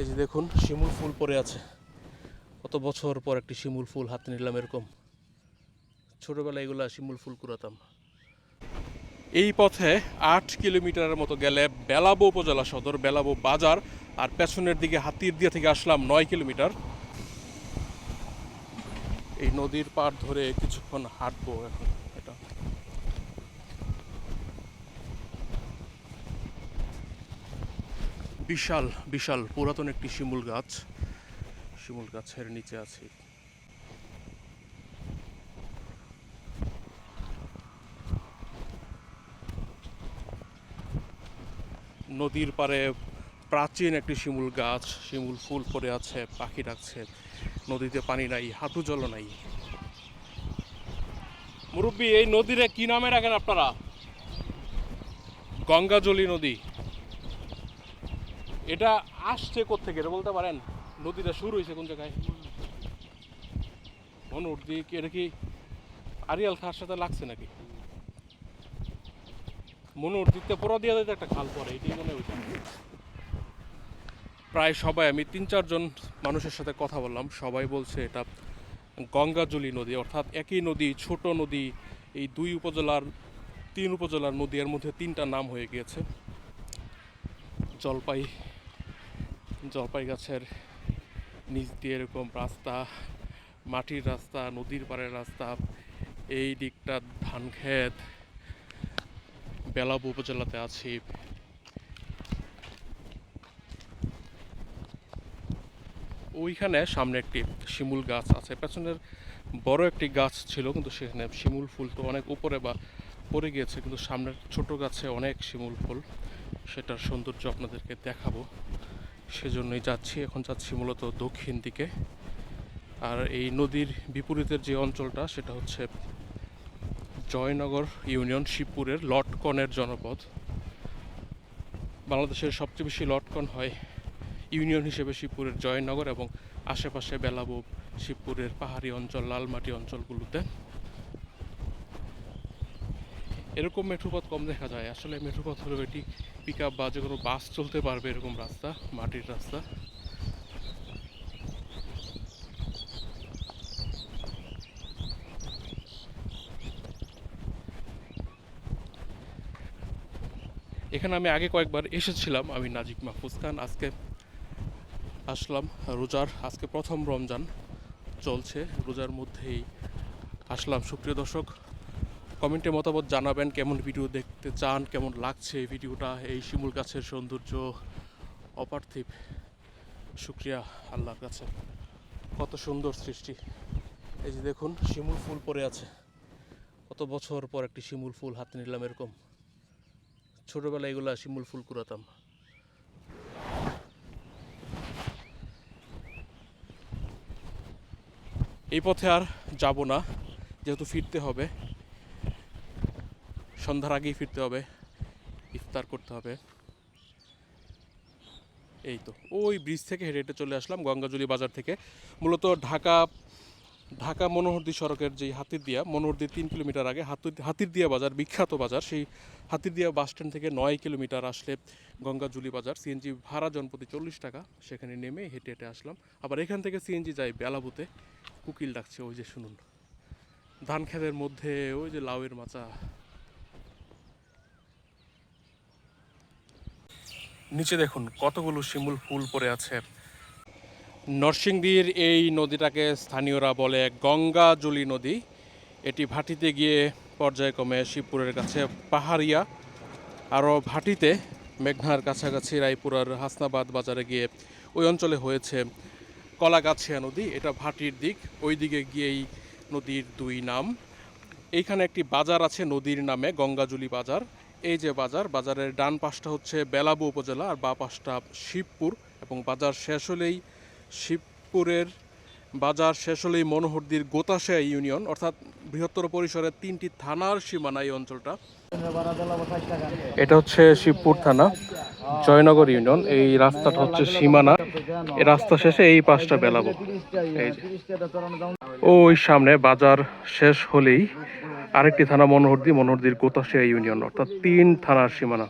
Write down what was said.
এই যে দেখুন, শিমুল ফুল পড়ে আছে। কত বছর পর একটি শিমুল ফুল হাতে নিলাম এরকম। ছোটবেলায় এগুলা শিমুল ফুল কুড়াতাম। এই পথে আট কিলোমিটারের মতো গেলে বেলাবো উপজেলা সদর, বেলাবো বাজার, আর পেছনের দিকে হাতির দিয়া থেকে আসলাম নয় কিলোমিটার। এই নদীর পাড় ধরে কিছুক্ষণ হাঁটবো এখন এটা বিশাল বিশাল, পুরাতন একটি শিমুল গাছ। শিমুল গাছের নিচে আছি। নদীর পারে প্রাচীন একটি শিমুল গাছ। শিমুল ফুল পড়ে আছে, পাখি ডাকছে। নদীতে পানি নাই, হাঁটু জল নাই। মুরব্বী, এই নদীরে কি নামে রাখেন আপনারা? গঙ্গাজলি নদী। এটা আসছে কোথেকে এটা বলতে পারেন? নদীটা শুরু হয়েছে কোন জায়গায়? মনুর দিক এটা কি আরিয়াল খার সাথে লাগছে নাকি? মনুর দিকতে দিয়ে একটা খাল পরে এটাই মনে হয়েছে প্রায় সবাই, আমি তিন চারজন মানুষের সাথে কথা বললাম, সবাই বলছে এটা গঙ্গাজলি নদী, অর্থাৎ একই নদী, ছোট নদী, এই দুই উপজেলার, তিন উপজেলার নদী, এর মধ্যে তিনটা নাম হয়ে গিয়েছে। জলপাই জলপাই গাছের নিচ দিয়ে এরকম রাস্তা, মাটির রাস্তা, নদীর পাড়ের রাস্তা, এই দিকটা ধান ক্ষেত বেলাব উপজেলাতে আছি। ওইখানে সামনে একটি শিমুল গাছ আছে। পেছনের বড় একটি গাছ ছিল, কিন্তু সেখানে শিমুল ফুল তো অনেক উপরে বা পড়ে গিয়েছে, কিন্তু সামনের ছোট গাছে অনেক শিমুল ফুল। সেটার সৌন্দর্য আপনাদেরকে দেখাবো। সেজন্যই যাচ্ছি। এখন যাচ্ছি মূলত দক্ষিণ দিকে। আর এই নদীর বিপরীতের যে অঞ্চলটা, সেটা হচ্ছে জয়নগর ইউনিয়ন, শিবপুরের লটকনের জনপদ। বাংলাদেশের সবচেয়ে বেশি লটকন হয় ইউনিয়ন হিসেবে শিবপুরের জয়নগর এবং আশেপাশে বেলাবো শিবপুরের পাহাড়ি অঞ্চল, লালমাটি অঞ্চলগুলোতে। এরকম মেঠোপথ কম দেখা যায়। আসলে মেঠোপথ হলো এটি পিক আপ বা যে কোনো বাস চলতে পারবে এরকম রাস্তা, মাটির রাস্তা। এখানে আমি আগে কয়েকবার এসেছিলাম, আমি নাজিক মাহফুজ খান। আজকে আসলাম রোজার, আজকে প্রথম রমজান চলছে। রোজার মধ্যেই আসলাম। সুপ্রিয় দর্শক কমেন্টে মতামত জানাবেন, কেমন ভিডিও দেখতে চান, কেমন লাগছে এই ভিডিওটা, এই শিমুল গাছের সৌন্দর্য অপার্থিব। শুক্রিয়া আল্লাহর কাছে। কত সুন্দর সৃষ্টি। এই যে দেখুন, শিমুল ফুল পড়ে আছে। কত বছর পর একটি শিমুল ফুল হাতে নিলাম এরকম। ছোটবেলায় এগুলো শিমুল ফুল কুড়াতাম। এই পথে আর যাব না, যেহেতু ফিরতে হবে। সন্ধ্যার আগেই ফিরতে হবে। ইফতার করতে হবে। এই তো, ওই ব্রিজ থেকে হেঁটে হেঁটে চলে আসলাম গঙ্গাজলি বাজার থেকে। মূলত ঢাকা ঢাকা মনোহরদি সড়কের যে হাতির দিয়া মনোহরদি তিন কিলোমিটার আগে হাতির দিয়া বাজার, বিখ্যাত বাজার, সেই হাতির দিয়া বাস স্ট্যান্ড থেকে নয় কিলোমিটার আসলে গঙ্গাজুলি বাজার। সিএনজি ভাড়া জনপ্রতি চল্লিশ টাকা, সেখানে নেমে হেঁটে হেঁটে আসলাম। আবার এখান থেকে সিএনজি যাই বেলাবুতে। কুকিল ডাকছে, ওই যে শুনুন। ধান খেতের মধ্যে ওই যে লাউয়ের মাচা। নিচে দেখুন, কতগুলো শিমুল ফুল পড়ে আছে। নরসিংদীর এই নদীটাকে স্থানীয়রা বলে গঙ্গাজলি নদী। এটি ভাটিতে গিয়ে পর্যায়ক্রমে শিবপুরের কাছে পাহাড়িয়া, আরও ভাটিতে মেঘনার কাছাকাছি রায়পুরার হাসনাবাদ বাজারে গিয়ে ওই অঞ্চলে হয়েছে কলাগাছিয়া নদী। এটা ভাটির দিক ওই দিকে গিয়েই নদীর দুই নাম। এইখানে একটি বাজার আছে, নদীর নামে গঙ্গাজুলি বাজার। এই যে বাজার, বাজারের ডান পাশটা হচ্ছে বেলাবু উপজেলা আর বা পাশটা শিবপুর এবং বাজার শেষ হলেই শিবপুরের বাজার শেষ হলেই মনোহরদির গোতাশা ইউনিয়ন, অর্থাৎ বৃহত্তর পরিসরের তিনটি থানার সীমানা এই অঞ্চলটা। এটা হচ্ছে শিবপুর থানা, জয়নগর ইউনিয়ন। এই রাস্তাটা হচ্ছে সীমানা। এই রাস্তা শেষে এই পাশটা বেলাবো। ওই সামনে বাজার শেষ হলেই আরেকটি থানা মনোহরদি, মনোহরদির গোতাশিয়া ইউনিয়ন, অর্থাৎ তিন থানার সীমানা।